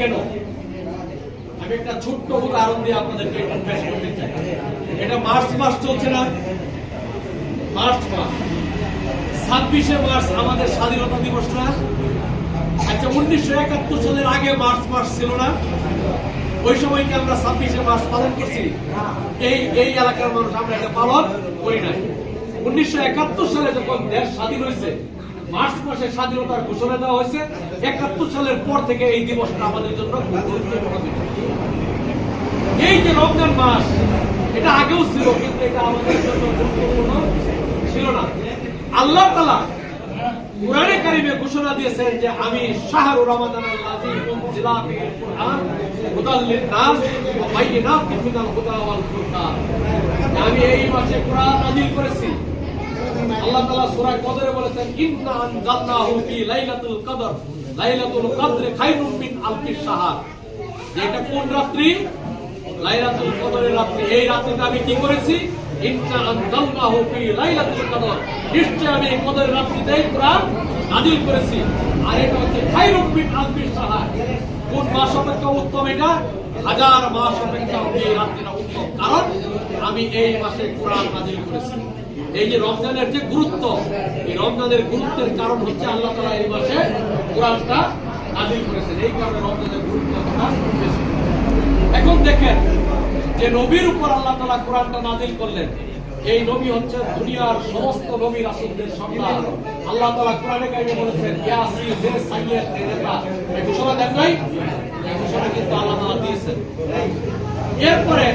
কেন? আমি একটা ছোট্ট উদাহরণ দিয়ে আপনাদেরকে পেশ করতে চাই। এটা মার্চ মাস চলছে না? মার্চ মাস। ছাব্বিশে মার্চ আমাদের স্বাধীনতা দিবস না? আচ্ছা উনিশশো একাত্তর সালের আগে মার্চ মাস ছিল না? ওই সময় কি আমরা ছাব্বিশে মার্চ পালন করছি। এই এই এলাকার মানুষ আমরা এটা পালন করি নাই। উনিশশো একাত্তর সালে যখন দেশ স্বাধীন হয়েছে মার্চ মাসে স্বাধীনতার ঘোষণা দেওয়া হয়েছে। একাত্তর সালের পর থেকে এই দিবসটা আমাদের জন্য। এই যে রমজান মাস, এটা আগেও ছিল, কিন্তু এটা আমাদের জন্য গুরুত্বপূর্ণ ছিল না। আল্লাহ তালা কোরআনে কারিমে ঘোষণা দিয়েছেন যে, আমি শাহরু রমাদান আমি এই মাসে কোরআন নাযিল করেছি। আল্লাহ তাআলা সূরা কদরে বলেছেন, ইন্না আনজালনাহু ফি লাইলাতুল কদর লাইলাতুল কদর খায়রুম মিন আলফি শাহর। এটা কোন রাত্রি? লাইলাতুল কদরের রাত্রি। এই রাত্রিতে আমি কি করেছি? ইন্না আনজালনাহু ফি লাইলাতুল কদর। নিশ্চয় আমি এই কদরের রাত্রিতে কোরআন নাযিল করেছি। আর এটা হচ্ছে খায়রুম মিন আলফি শাহর। কোন মাস অপেক্ষা উত্তম এটা? হাজার মাস অপেক্ষা এই রাত্রিটা উত্তম। কারণ আমি এই মাসে কোরআন নাযিল করেছি। এই যে রমজানের যে গুরুত্ব, এই রমজানের গুরুত্বের কারণ হচ্ছে আল্লাহ তালা এই মাসে কোরআনটা নাজিল করেছেন। এই কারণে রমজানের গুরুত্ব এখন দেখেন যে নবীর উপর আল্লাহ তালা কোরআনটা নাজিল করলেন, এই নবী হচ্ছে দুনিয়ার সমস্ত নবী রাসূলদের সন্তান আল্লাহ তালা কোরআনে কাইমে বলেছেন সাইয়্যিদ হে নেতা। এই ঘোষণা দেন নাই? ঘোষণা কিন্তু আল্লাহ তালা দিয়েছেন। এরপরে